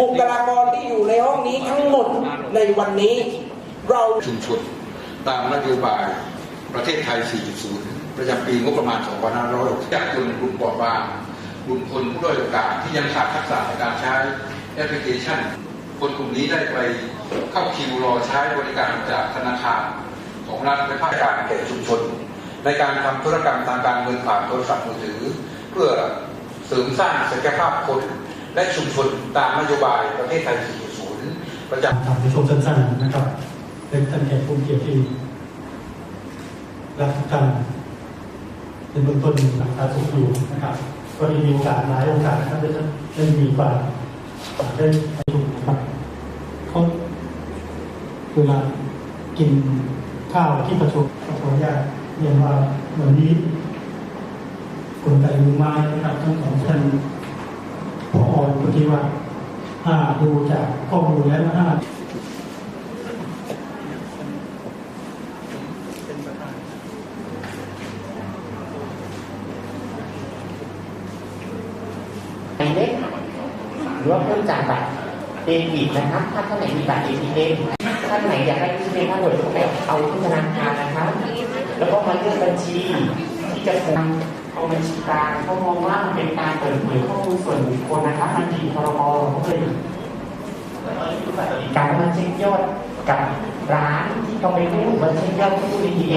บุคลากรที่อยู่ในห้องนี้ทั้งหมดในวันนี้ เราชุมชนตามนโยบายประเทศไทย 4.0 ประจำปีงบประมาณ 2560จากคนกลุ่มเปราะบางกลุ่มคนผู้ด้อยโอกาสที่ยังขาดทักษะในการใช้แอปพลิเคชัน คนกลุ่มนี้ได้ไปเข้าคิวรอใช้บริการจากธนาคารของรัฐและภาคการแก่ชุมชน ในการทำธุรกรรมทางการเงินผ่านโทรศัพท์มือถือ เพื่อเสริมสร้างศักยภาพคน และชุมชนตามนโยบายประเทศไทย 4.0 ประจำถามในช่วงสั้นๆนะครับเป็นท่านแขกผู้เกียรติที่รักทุกท่านเป็นเบื้องต้นหลังการสุขอยู่นะครับ ก็มีโอกาสหลายโอกาสนะครับได้ได้มีความได้ประชุมนะครับเขาเวลากินข้าวที่ประชุมขออนุญาตเรียนว่าวันนี้กลไกมือไม้นะครับทั้งสองท่าน พอพุทธิวัฒน์ถ้าดูจากข้อมูลแล้วถ้าในเล็กหรือว่าเพิ่มจากบัตรเดบิตนะครับ ถ้าท่านไหนมีบัตร ATM ท่านไหนอยากได้ที่เป็นท่านหน่วยก็เอาที่ธนาคารนะครับ แล้วก็มาเลือกบัญชี ที่จะทำเอาบัญชีกลางเขามองว่ามันเป็นการเปิดเผยข้อมูลส่วนบุคคลนะครับมันผิดพรบเขาเลยการมาเช็คยอดกับร้านที่เขาไม่รู้มาเช็คยอดที่ ATM